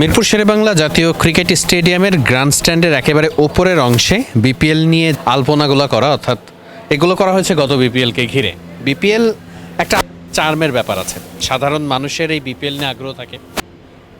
মিরপুর শেরেবাংলা জাতীয় ক্রিকেট স্টেডিয়ামের গ্র্যান্ড স্ট্যান্ডের একেবারে ওপরের অংশে বিপিএল নিয়ে আলপনাগুলো করা, অর্থাৎ এগুলো করা হয়েছে গত বিপিএলকে ঘিরে। বিপিএল একটা চার্মের ব্যাপার আছে। সাধারণ মানুষের এই বিপিএল নিয়ে আগ্রহ থাকে।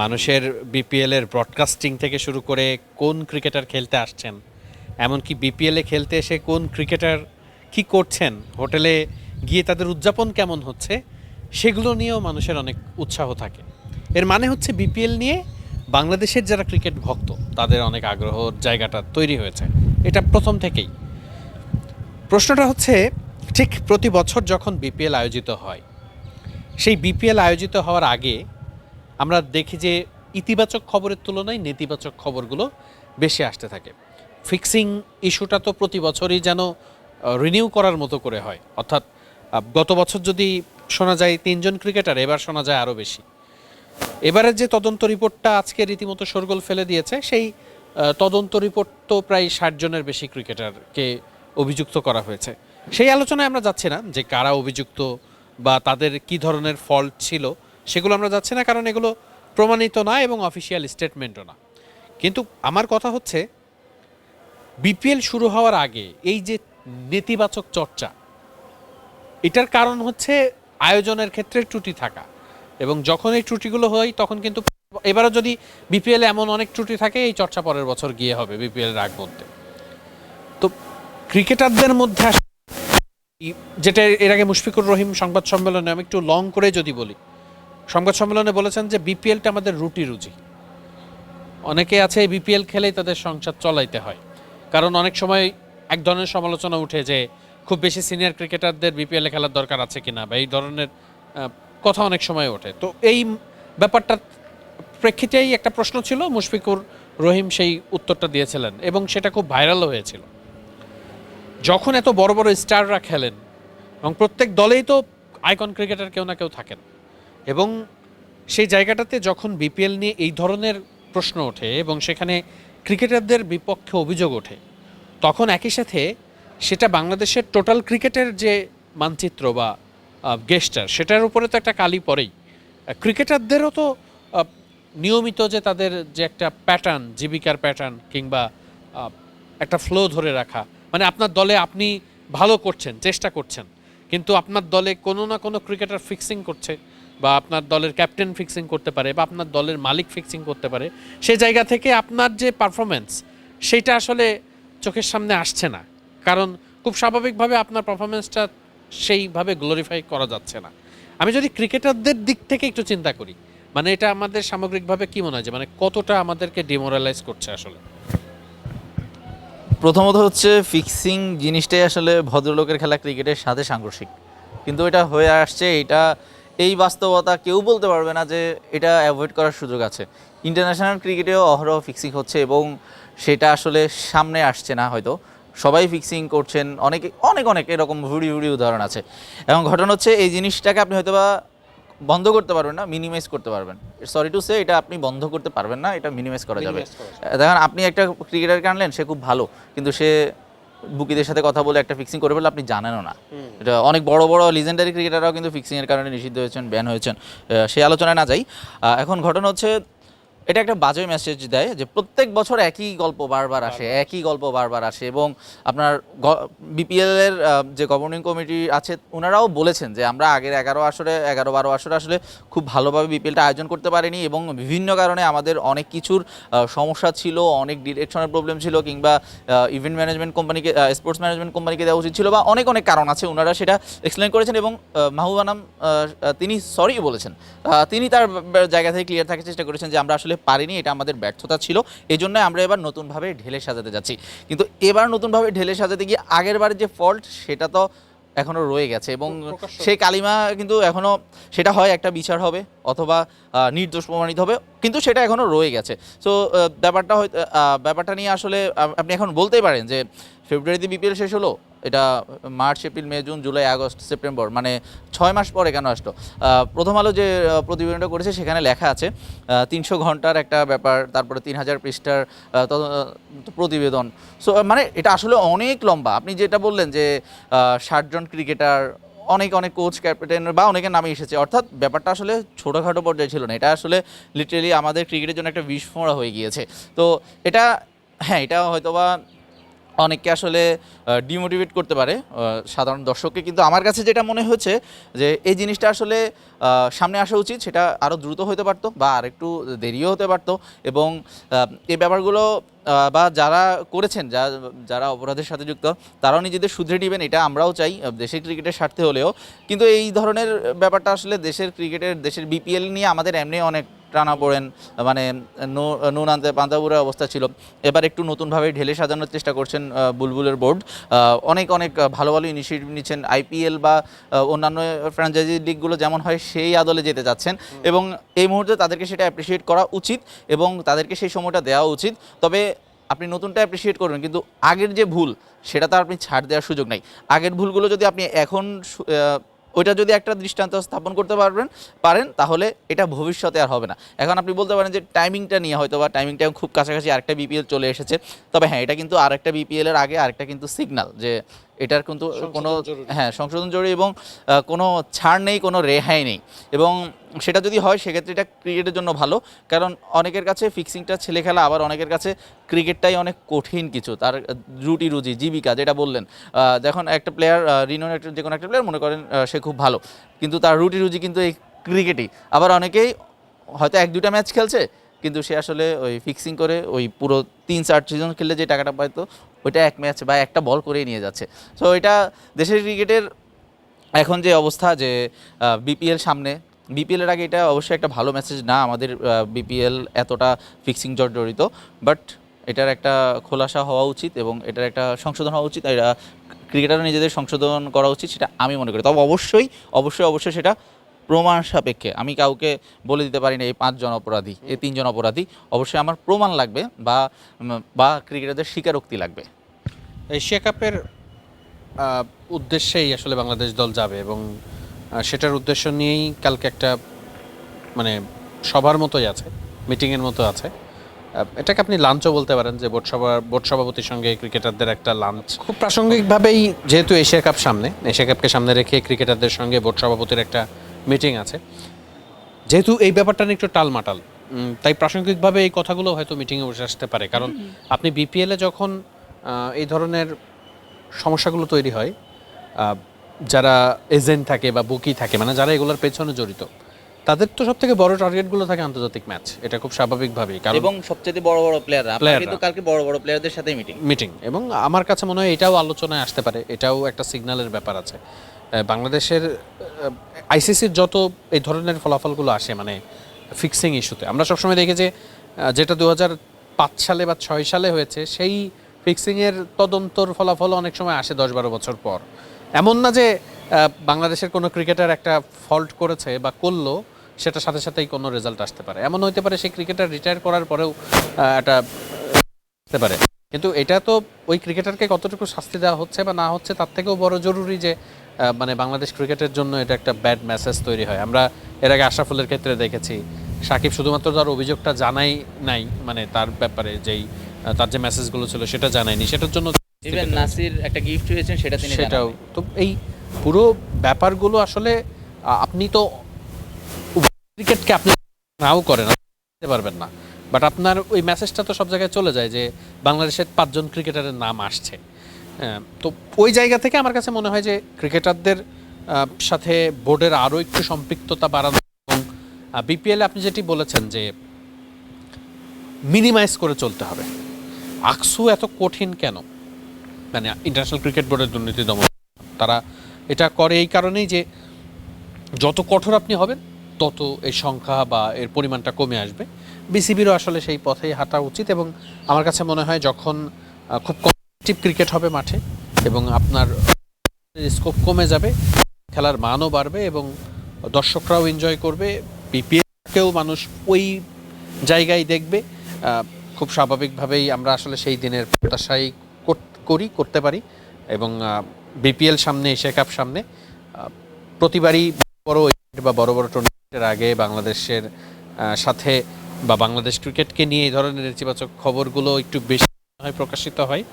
মানুষের বিপিএল এর ব্রডকাস্টিং থেকে শুরু করে কোন ক্রিকেটার খেলতে আসছেন, এমনকি বিপিএলে খেলতে এসে কোন ক্রিকেটার কি করছেন হোটেলে গিয়ে তাদের উদযাপন কেমন হচ্ছে, সেগুলো নিয়েও মানুষের অনেক উৎসাহ থাকে। এর মানে হচ্ছে বিপিএল নিয়ে বাংলাদেশের যারা ক্রিকেট ভক্ত, তাদের অনেক আগ্রহর জায়গাটা তৈরি হয়েছে। এটা প্রথম থেকেই। প্রশ্নটা হচ্ছে, ঠিক প্রতি বছর যখন বিপিএল আয়োজিত হয়, সেই বিপিএল আয়োজিত হওয়ার আগে আমরা দেখি যে ইতিবাচক খবরের তুলনায় নেতিবাচক খবরগুলো বেশি আসতে থাকে। ফিক্সিং ইস্যুটা তো প্রতি বছরই যেন রিনিউ করার মতো করে হয়। অর্থাৎ গত বছর যদি শোনা যায় তিনজন ক্রিকেটার, এবার শোনা যায় আরও বেশি। এবারের যে তদন্ত রিপোর্টটা আজকে রীতিমতো শোরগোল ফেলে দিয়েছে, সেই তদন্ত রিপোর্ট তো প্রায় ষাট জনের বেশি ক্রিকেটারকে অভিযুক্ত করা হয়েছে। সেই আলোচনায় আমরা যাচ্ছি না যে কারা অভিযুক্ত বা তাদের কি ধরনের ফল্ট ছিল, সেগুলো আমরা যাচ্ছি না, কারণ এগুলো প্রমাণিত না এবং অফিসিয়াল স্টেটমেন্টও না। কিন্তু আমার কথা হচ্ছে, বিপিএল শুরু হওয়ার আগে এই যে নেতিবাচক চর্চা, এটার কারণ হচ্ছে আয়োজনের ক্ষেত্রে ত্রুটি থাকা। এবং যখন এই ত্রুটিগুলো হয়, তখন কিন্তু এবারও যদি বিপিএল এমন অনেক ত্রুটি থাকে, এই চর্চা পরের বছর গিয়ে হবে বিপিএল রাগ মধ্যে তো ক্রিকেটারদের মধ্যে যেটা এর আগে মুশফিকুর রহিম সংবাদ সম্মেলনে আমি একটু লং করে যদি বলি, সংবাদ সম্মেলনে বলেছেন যে বিপিএলটা আমাদের রুটি রুজি। অনেকে আছে বিপিএল খেলেই তাদের সংসার চলাইতে হয়। কারণ অনেক সময় এক ধরনের সমালোচনা উঠে যে, খুব বেশি সিনিয়র ক্রিকেটারদের বিপিএল খেলার দরকার আছে কিনা, বা এই ধরনের কথা অনেক সময় ওঠে। তো এই ব্যাপারটা প্রেক্ষিতেই একটা প্রশ্ন ছিল, মুশফিকুর রহিম সেই উত্তরটা দিয়েছিলেন এবং সেটা খুব ভাইরালও হয়েছিল। যখন এত বড় বড় স্টাররা খেলেন, এবং প্রত্যেক দলেই তো আইকন ক্রিকেটার কেউ না কেউ থাকেন, এবং সেই জায়গাটাতে যখন বিপিএল নিয়ে এই ধরনের প্রশ্ন ওঠে এবং সেখানে ক্রিকেটারদের বিপক্ষে অভিযোগ ওঠে, তখন একই সাথে সেটা বাংলাদেশের টোটাল ক্রিকেটের যে মানচিত্র বা গেস্টার সেটার উপরে তো একটা কালি পড়েই। ক্রিকেটারদেরও তো নিয়মিত যে তাদের যে একটা প্যাটার্ন জীবিকার প্যাটার্ন কিংবা একটা ফ্লো ধরে রাখা মানে আপনার দলে আপনি ভালো করছেন, চেষ্টা করছেন, কিন্তু আপনার দলে কোনো না কোনো ক্রিকেটার ফিক্সিং করছে, বা আপনার দলের ক্যাপ্টেন ফিক্সিং করতে পারে, বা আপনার দলের মালিক ফিক্সিং করতে পারে সেই জায়গা থেকে আপনার যে পারফরমেন্স সেইটা আসলে চোখের সামনে আসছে না। কারণ খুব স্বাভাবিকভাবে আপনার পারফরমেন্সটা সেইভাবে গ্লোরিফাই করা যাচ্ছে না। আমি যদি ক্রিকেটারদের দিক থেকে একটু চিন্তা করি মানে এটা আমাদের সামগ্রিকভাবে কি মনে হয় মানে কতটা আমাদেরকে ডিমোরালাইজ করছে আসলে? প্রথমত হচ্ছে ফিক্সিং জিনিসটাই আসলে ভদ্রলোকের খেলা ক্রিকেটের সাথে সাংঘর্ষিক। কিন্তু এটা হয়ে আসছে, এটা, এই বাস্তবতা কেউ বলতে পারবে না যে, এটা অ্যাভয়েড করার সুযোগ আছে। ইন্টারন্যাশনাল ক্রিকেটেও অহরহ ফিক্সিং হচ্ছে এবং সেটা আসলে সামনে আসছে না হয়তো। সবাই ফিক্সিং করছেন অনেকে অনেক অনেক এরকম ভুড়ি ভুড়ি উদাহরণ আছে। এবং ঘটনা হচ্ছে এই জিনিসটাকে আপনি হয়তো বা বন্ধ করতে পারবেন না মিনিমাইজ করতে পারবেন। সরি টু সে এটা আপনি বন্ধ করতে পারবেন না এটা মিনিমাইজ করা যাবে। দেখেন আপনি একটা ক্রিকেটারকে আনলেন সে খুব ভালো কিন্তু সে বুকিদের সাথে কথা বলে একটা ফিক্সিং করে বলে আপনি জানেনও না। এটা অনেক বড় বড় লিজেন্ডারি ক্রিকেটাররাও কিন্তু ফিক্সিংয়ের কারণে নিষিদ্ধ হয়েছেন ব্যান হয়েছেন। সেই আলোচনায় না যাই। এখন ঘটনা হচ্ছে এটা একটা বাজে মেসেজ দেয় যে প্রত্যেক বছর একই গল্প বারবার আসে একই গল্প বারবার আসে এবং আপনার বিপিএল এর যে গভর্নিং কমিটি আছে ওনারাও বলেছেন যে আমরা আগের এগারো আসরে এগারো বারো আসরে আসলে খুব ভালোভাবে বিপিএলটা আয়োজন করতে পারিনি এবং বিভিন্ন কারণে আমাদের অনেক কিছুর সমস্যা ছিল অনেক ডিরেকশনের প্রবলেম ছিল কিংবা ইভেন্ট ম্যানেজমেন্ট কোম্পানিকে স্পোর্টস ম্যানেজমেন্ট কোম্পানিকে দেওয়া উচিত ছিল বা অনেক অনেক কারণ আছে ওনারা সেটা এক্সপ্লেন করেছেন এবং মাহবুবানাম তিনি সরি বলেছেন। তিনি তার জায়গা থেকে ক্লিয়ার থাকার চেষ্টা করেছেন যে আমরা আসলে পারিনি এটা আমাদের ব্যর্থতা ছিল। এই জন্য আমরা এবার নতুনভাবে ঢেলে সাজাতে যাচ্ছি। কিন্তু এবার নতুনভাবে ঢেলে সাজাতে গিয়ে আগের যে ফল্ট সেটা তো এখনও রয়ে গেছে এবং সেই কালিমা কিন্তু এখনও সেটা হয় একটা বিচার হবে অথবা নির্দোষ প্রমাণিত হবে কিন্তু সেটা এখনও রয়ে গেছে। সো ব্যাপারটা হয়তো ব্যাপারটা নিয়ে আসলে আপনি এখন বলতেই পারেন যে ফেব্রুয়ারিতে বিপিএল শেষ হলো? এটা March, April, May, June, July, August, September মানে ছয় মাস পরে কেন আসলো? প্রথম আলো যে প্রতিবেদনটা করেছে সেখানে লেখা আছে তিনশো ঘণ্টার একটা ব্যাপার, তারপরে তিন হাজার পৃষ্ঠার প্রতিবেদন। সো মানে এটা আসলে অনেক লম্বা। আপনি যেটা বললেন যে ষাটজন ক্রিকেটার, অনেক অনেক কোচ ক্যাপ্টেন বা অনেকের নামে এসেছে, অর্থাৎ ব্যাপারটা আসলে ছোটোখাটো পর্যায়ে ছিল না। এটা আসলে লিটারেলি আমাদের ক্রিকেটের জন্য একটা বিস্ফোরা হয়ে গিয়েছে। তো এটা হ্যাঁ এটা হয়তোবা অনেককে আসলে ডিমোটিভেট করতে পারে সাধারণ দর্শককে। কিন্তু আমার কাছে যেটা মনে হচ্ছে যে, এই জিনিসটা আসলে সামনে আসা উচিত, সেটা আরও দ্রুত হতে পারতো বা আরেকটু দেরিও হতে পারতো এবং এই ব্যাপারগুলো বা যারা করেছেন, যা, যারা অপরাধের সাথে যুক্ত, তারাও নিজেদের শুধরে নেবেন, এটা আমরাও চাই দেশের ক্রিকেটের স্বার্থে হলেও। কিন্তু এই ধরনের ব্যাপারটা আসলে দেশের ক্রিকেটের, দেশের বিপিএল নিয়ে আমাদের এমনি অনেক টানা পড়েন মানে নুন আনতে পান্তাবুরের অবস্থা ছিল। এবার একটু নতুনভাবে ঢেলে সাজানোর চেষ্টা করছেন বুলবুলের বোর্ড। অনেক অনেক ভালো ভালো ইনিশিয়েটিভ নিচ্ছেন আইপিএল বা অন্যান্য ফ্র্যাঞ্চাইজি লিগগুলো যেমন হয়, সেই আদলে যেতে যাচ্ছেন এবং এই মুহূর্তে তাদেরকে সেটা অ্যাপ্রিসিয়েট করা উচিত এবং তাদেরকে সেই সময়টা দেওয়া উচিত। তবে আপনি নতুনটা অ্যাপ্রিসিয়েট করবেন, কিন্তু আগের যে ভুল, সেটা তো আপনি ছাড় দেওয়ার সুযোগ নাই। আগের ভুলগুলো যদি আপনি এখন ওইটা যদি একটা দৃষ্টান্ত স্থাপন করতে পারবেন, পারেন, তাহলে এটা ভবিষ্যতে আর হবে না। এখন আপনি বলতে পারেন যে টাইমিংটা নিয়ে হয়তো বা টাইমিংটা খুব কাছাকাছি আরেকটা বিপিএল চলে এসেছে। তবে হ্যাঁ এটা কিন্তু আরেকটা বিপিএলের আগে, আরেকটা কিন্তু সিগনাল যে এটার কিন্তু কোনো হ্যাঁ সংশোধন জরুরি এবং কোনো ছাড় নেই কোনো রেহাই নেই। এবং সেটা যদি হয় সেক্ষেত্রে এটা ক্রিকেটের জন্য ভালো। কারণ অনেকের কাছে ফিক্সিংটা ছেলে খেলা আবার অনেকের কাছে ক্রিকেটটাই অনেক কঠিন কিছু। তার রুটি রুজি জীবিকা যেটা বললেন। যখন একটা প্লেয়ার রিনোর একটা যে কোনো একটা প্লেয়ার মনে করেন সে খুব ভালো। কিন্তু তার রুটি রুজি কিন্তু এই ক্রিকেটই। আবার অনেকেই হয়তো এক দুটা ম্যাচ খেলছে কিন্তু সে আসলে ওই ফিক্সিং করে ওই পুরো তিন চার সিজন খেললে যে টাকাটা পাইতো ওইটা এক ম্যাচ বা একটা বল করেই নিয়ে যাচ্ছে। সো এটা দেশের ক্রিকেটের এখন যে অবস্থা যে বিপিএল সামনে বিপিএল এর আগে এটা অবশ্যই একটা ভালো মেসেজ না আমাদের বিপিএল এতটা ফিক্সিং জড়িত বাট এটার একটা খোলাসা হওয়া উচিত এবং এটার একটা সংশোধন হওয়া উচিত। এটা ক্রিকেটাররা নিজেদের সংশোধন করা উচিত, সেটা আমি মনে করি। তবে অবশ্যই অবশ্যই অবশ্যই সেটা প্রমাণ সাপেক্ষে আমি কাউকে বলে দিতে পারি না এই পাঁচজন অপরাধী এই তিনজন অপরাধী অবশ্যই আমার প্রমাণ লাগবে বা বা ক্রিকেটারদের স্বীকারোক্তি লাগবে। এশিয়া কাপের উদ্দেশ্যেই আসলে বাংলাদেশ দল যাবে এবং সেটার উদ্দেশ্য নিয়েই কালকে একটা মানে সবার মতোই আছে মিটিংয়ের মতো আছে। এটাকে আপনি লাঞ্চও বলতে পারেন যে বোর্ড সভা বোর্ড সভাপতির সঙ্গে ক্রিকেটারদের একটা লাঞ্চ। খুব প্রাসঙ্গিকভাবেই যেহেতু এশিয়া কাপ সামনে এশিয়া কাপকে সামনে রেখে ক্রিকেটারদের সঙ্গে বোর্ড সভাপতির একটা মিটিং আছে। যেহেতু এই ব্যাপারটা নিয়ে একটু টালমাটাল তাই প্রাসঙ্গিকভাবে এই কথাগুলো হয়তো মিটিংয়ে বসে আসতে পারে। কারণ আপনি বিপিএলে যখন আহ, এই ধরনের সমস্যাগুলো তৈরি হয় আহ, যারা এজেন্ট থাকে বা বুকি থাকে মানে যারা এগুলোর পেছনে জড়িত তাদের তো সব থেকে বড় টার্গেটগুলো থাকে আন্তর্জাতিক ম্যাচ। এটা খুব স্বাভাবিকভাবেই কারণ এবং সবচেয়ে বড় বড় প্লেয়াররা আপনারা কিন্তু কালকে বড় বড় প্লেয়ারদের সাথে মিটিং। মিটিং এবং আমার কাছে মনে হয় এটাও আলোচনায় আসতে পারে এটাও একটা সিগন্যালের ব্যাপার আছে। বাংলাদেশের আইসিসির যত এই ধরনের ফলাফলগুলো আসে মানে ফিক্সিং ইস্যুতে আমরা সবসময় দেখি যে যেটা দু পাঁচ সালে বা ছয় সালে হয়েছে, সেই ফিক্সিংয়ের তদন্তর ফলাফল অনেক সময় আসে দশ বারো বছর পর। এমন না যে বাংলাদেশের কোনো ক্রিকেটার একটা ফল্ট করেছে বা করল সেটা সাথে সাথেই কোনো রেজাল্ট আসতে পারে। এমন হতে পারে সেই ক্রিকেটার রিটায়ার করার পরেও একটা হতে পারে। কিন্তু এটা তো ওই ক্রিকেটারকে কতটুকু শাস্তি দেওয়া হচ্ছে বা না হচ্ছে, তার থেকেও বড় জরুরি যে মানে বাংলাদেশ ক্রিকেটের জন্য এটা একটা ব্যাড মেসেজ তৈরি হয়। আমরা এর আগে আশরাফুলের ক্ষেত্রে দেখেছি সাকিব শুধুমাত্র তার অভিযোগটা জানাই নাই মানে তার ব্যাপারে যেই তার যে মেসেজগুলো ছিল সেটা জানায়নি। সেটার জন্য ইভেন নাসির একটা গিফট হয়েছেন সেটা তিনি সেটাও। তো এই পুরো ব্যাপারগুলো আসলে আপনি তো ক্রিকেটকে আপনি নাও করেন পারবেন না। বাট আপনার ওই মেসেজটা তো সব জায়গায় চলে যায় যে বাংলাদেশের পাঁচজন ক্রিকেটারের নাম আসছে। তো ওই জায়গা থেকে আমার কাছে মনে হয় যে ক্রিকেটারদের সাথে বোর্ডের আরও একটু সম্পৃক্ততা বাড়ানো এবং বিপিএলে আপনি যেটি বলেছেন যে মিনিমাইজ করে চলতে হবে। আকসু এত কঠিন কেন? মানে ইন্টারন্যাশনাল ক্রিকেট বোর্ডের দুর্নীতি দমন। তারা এটা করে এই কারণেই যে যত কঠোর আপনি হবেন, তত এই সংখ্যা বা এর পরিমাণটা কমে আসবে। বিসিবিরও আসলে সেই পথেই হাঁটা উচিত এবং আমার কাছে মনে হয় যখন খুব খুব কম্পিটিভ ক্রিকেট হবে মাঠে এবং আপনার স্কোপ কমে যাবে, খেলার মানও বাড়বে এবং দর্শকরাও এনজয় করবে বিপিএলকেও মানুষ ওই জায়গায় দেখবে। খুব স্বাভাবিকভাবেই আমরা আসলে সেই দিনের প্রত্যাশাই করি করতে পারি এবং বিপিএল সামনে এশিয়া কাপ সামনে প্রতিবারই বড় বা বড় বড় টুর্নামেন্টের আগে বাংলাদেশের সাথে বা বাংলাদেশ ক্রিকেটকে নিয়ে এই ধরনের নেতিবাচক খবরগুলো একটু বেশি প্রকাশিত হয়।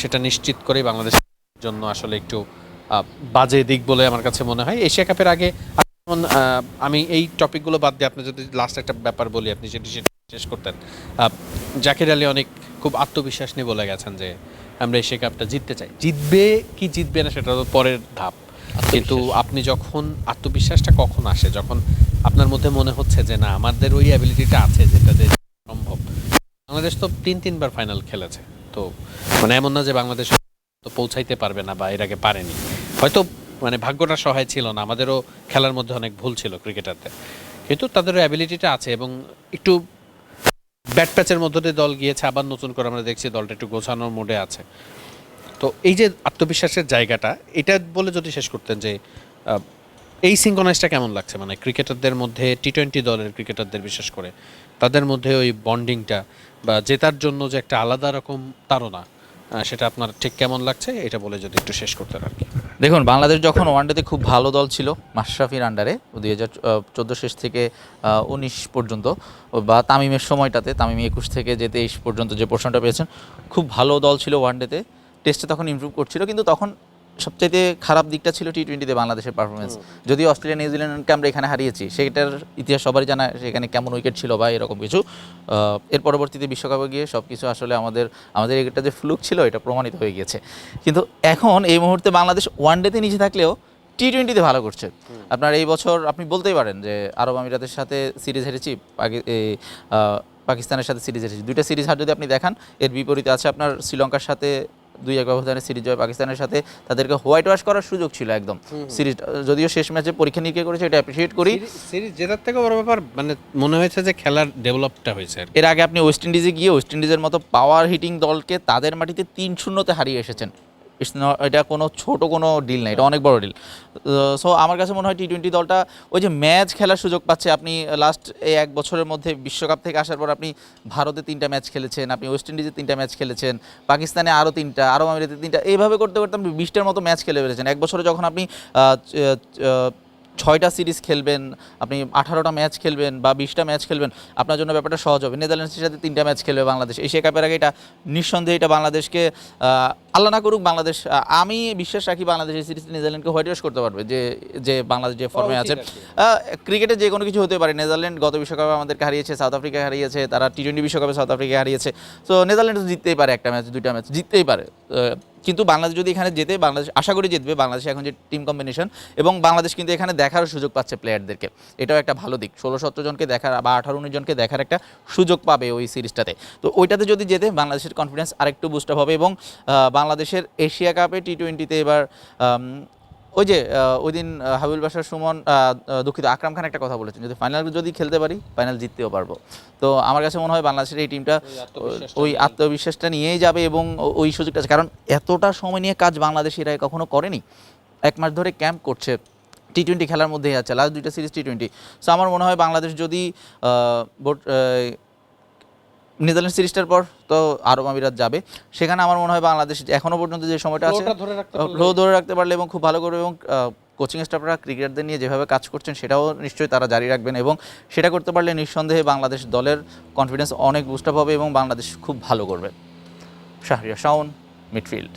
সেটা নিশ্চিত করে বাংলাদেশের জন্য আসলে একটু বাজে দিক বলে আমার কাছে মনে হয়। এশিয়া কাপের আগে যেমন আমি এই টপিকগুলো বাদ দিয়ে আপনি যদি লাস্ট একটা ব্যাপার বলি আপনি সেটি শেষ করতেন জাকির আলী অনেক খুব আত্মবিশ্বাস নিয়ে বলে গেছেন যে আমরা এশিয়া কাপটা জিততে চাই। জিতবে কি জিতবে না সেটা তো পরের ধাপ। কিন্তু আপনি যখন আত্মবিশ্বাসটা কখন আসে? যখন আপনার মধ্যে মনে হচ্ছে যে না আমাদের ওই অ্যাবিলিটিটা আছে যেটা সম্ভব। বাংলাদেশ তো তিন তিনবার ফাইনাল খেলেছে। তো মানে এমন না যে বাংলাদেশ তো পৌঁছাইতে পারবে না বা এর আগে পারেনি। হয়তো মানে ভাগ্যটা সহায় ছিল না, আমাদেরও খেলার মধ্যে অনেক ভুল ছিল ক্রিকেটারদের। কিন্তু তাদের অ্যাবিলিটিটা আছে এবং একটু ব্যাট প্যাচের মধ্যে দিয়ে দল গিয়েছে, আবার নতুন করে আমরা দেখছি দলটা একটু গোছানোর মোডে আছে। তো এই যে আত্মবিশ্বাসের জায়গাটা, এটা বলে যদি শেষ করতেন যে এই সিঙ্কোনাইজটা কেমন লাগছে? মানে ক্রিকেটারদের মধ্যে টি টোয়েন্টি দলের ক্রিকেটারদের বিশেষ করে তাদের মধ্যে ওই বন্ডিংটা বা জেতার জন্য যে একটা আলাদা রকম আহ, সেটা আপনার ঠিক কেমন লাগছে? এটা বলে যদি একটু শেষ করতে কি। দেখুন বাংলাদেশ যখন ওয়ানডেতে খুব ভালো দল ছিল মাশরাফির আন্ডারে দুই হাজার চোদ্দ শেষ থেকে উনিশ পর্যন্ত বা তামিমের সময়টাতে তামিম একুশ থেকে যে তেইশ পর্যন্ত যে পোর্শনটা পেয়েছেন খুব ভালো দল ছিল ওয়ানডেতে টেস্টে তখন ইমপ্রুভ করছিল কিন্তু তখন সবচাইতে খারাপ দিকটা ছিল টি টোয়েন্টিতে বাংলাদেশের পারফরমেন্স যদিও অস্ট্রেলিয়া নিউজিল্যান্ডকে আমরা এখানে হারিয়েছি সেটার ইতিহাস সবারই জানা সেখানে কেমন উইকেট ছিল বা এরকম কিছু। এর পরবর্তীতে বিশ্বকাপে গিয়ে সব কিছু আসলে আমাদের আমাদের এটা যে ফ্লুক ছিল এটা প্রমাণিত হয়ে গিয়েছে। কিন্তু এখন এই মুহূর্তে বাংলাদেশ ওয়ানডেতে নিচে থাকলেও টি টোয়েন্টিতে ভালো করছে। আপনার এই বছর আপনি বলতেই পারেন যে আরব আমিরাতের সাথে সিরিজ হেরেছি এই, পাকিস্তানের সাথে সিরিজ হেরেছি। দুইটা সিরিজ হার যদি আপনি দেখান এর বিপরীতে আছে আপনার শ্রীলঙ্কার সাথে দুই এক ব্যবধানে সিরিজ জয় পাকিস্তানের সাথে তাদেরকে হোয়াইট ওয়াশ করার সুযোগ ছিল একদম। সিরিজ যদিও শেষ ম্যাচে পরীক্ষা নিরীক্ষা করেছে এটা অ্যাপ্রিসিয়েট করি। সিরিজ জেতার থেকে বড় ব্যাপার মানে মনে হয়েছে যে খেলার ডেভেলপটা হয়েছে এর আগে আপনি ওয়েস্ট ইন্ডিজে গিয়ে ওয়েস্ট ইন্ডিজের মতো পাওয়ার হিটিং দলকে তাদের মাটিতে তিন শূন্যতে হারিয়ে এসেছেন। Not- এটা কোনো ছোটো কোনো ডিল না, এটা অনেক বড় ডিল সো আমার কাছে মনে হয় টি টোয়েন্টি দলটা ওই যে ম্যাচ খেলার সুযোগ পাচ্ছে, আপনি লাস্ট এই এক বছরের মধ্যে বিশ্বকাপ থেকে আসার পর আপনি ভারতে তিনটা ম্যাচ খেলেছেন, আপনি ওয়েস্ট ইন্ডিজে তিনটা ম্যাচ খেলেছেন, পাকিস্তানে আরও তিনটা আরও আমিরাতে তিনটা, এইভাবে করতে করতে আপনি বিশটার মতো ম্যাচ খেলে ফেলেছেন। এক বছরে যখন আপনি ছয়টা সিরিজ খেলবেন আপনি আঠারোটা ম্যাচ খেলবেন বা বিশটা ম্যাচ খেলবেন আপনার জন্য ব্যাপারটা সহজ হবে। নেদারল্যান্ডসের সাথে তিনটা ম্যাচ খেলবে বাংলাদেশ। এশিয়া কাপের আগে এটা নিঃসন্দেহে এটা বাংলাদেশকে আল্লাহ না করুক বাংলাদেশ আমি বিশ্বাস রাখি বাংলাদেশ এই সিরিজ নেদারল্যান্ডকে হোয়াইট ওয়াশ করতে পারবে যে যে বাংলাদেশ যে ফর্মে আছে ক্রিকেটে যে কোনো কিছু হতে পারে নেদারল্যান্ড গত বিশ্বকাপে আমাদেরকে হারিয়েছে সাউথ আফ্রিকা হারিয়েছে তারা টি টোয়েন্টি বিশ্বকাপে সাউথ আফ্রিকা হারিয়েছে। তো নেদারল্যান্ড জিততেই পারে একটা ম্যাচ দুইটা ম্যাচ জিততেই পারে। কিন্তু বাংলাদেশ যদি এখানে যেতে, বাংলাদেশ আশা করি জিতবে, বাংলাদেশ এখন যে টিম কম্বিনেশন এবং বাংলাদেশ কিন্তু এখানে দেখারও সুযোগ পাচ্ছে প্লেয়ারদেরকে এটাও একটা ভালো দিক। ষোলো সতেরো জনকে দেখার বা আঠারো উনিশ জনকে দেখার একটা সুযোগ পাবে ওই সিরিজটাতে। তো ওইটাতে যদি যেতে, বাংলাদেশের কনফিডেন্স আরেকটু বুস্ট হবে এবং বাংলাদেশের এশিয়া কাপে টি টোয়েন্টিতে এবার ওই যে ওই দিন হাবিবুল বাসার সুমন দুঃখিত আকরাম খান একটা কথা বলেছেন যদি ফাইনাল যদি খেলতে পারি ফাইনাল জিততেও পারব। তো আমার কাছে মনে হয় বাংলাদেশের এই টিমটা ওই আত্মবিশ্বাসটা নিয়েই যাবে এবং ওই সুযোগটা আছে। কারণ এতটা সময় নিয়ে কাজ বাংলাদেশ বাংলাদেশিরা কখনো করেনি। এক মাস ধরে ক্যাম্প করছে টি টোয়েন্টি খেলার মধ্যেই আছে লাস্ট দুইটা সিরিজ টি টোয়েন্টি সো আমার মনে হয় বাংলাদেশ যদি নেদারল্যান্ড সিরিজটার পর তো আরব আমিরাত যাবে। সেখানে আমার মনে হয় বাংলাদেশ এখনও পর্যন্ত যে সময়টা আছে Flow ধরে রাখতে পারলে- ফ্লো ধরে রাখতে পারলে এবং খুব ভালো করবে এবং কোচিং স্টাফরা ক্রিকেটারদের নিয়ে যেভাবে কাজ করছেন সেটাও নিশ্চয়ই তারা জারি রাখবেন এবং সেটা করতে পারলে নিঃসন্দেহে বাংলাদেশ দলের কনফিডেন্স অনেক বুস্ট আপ হবে এবং বাংলাদেশ খুব ভালো করবে। শাহরিয়া শাওন মিডফিল্ড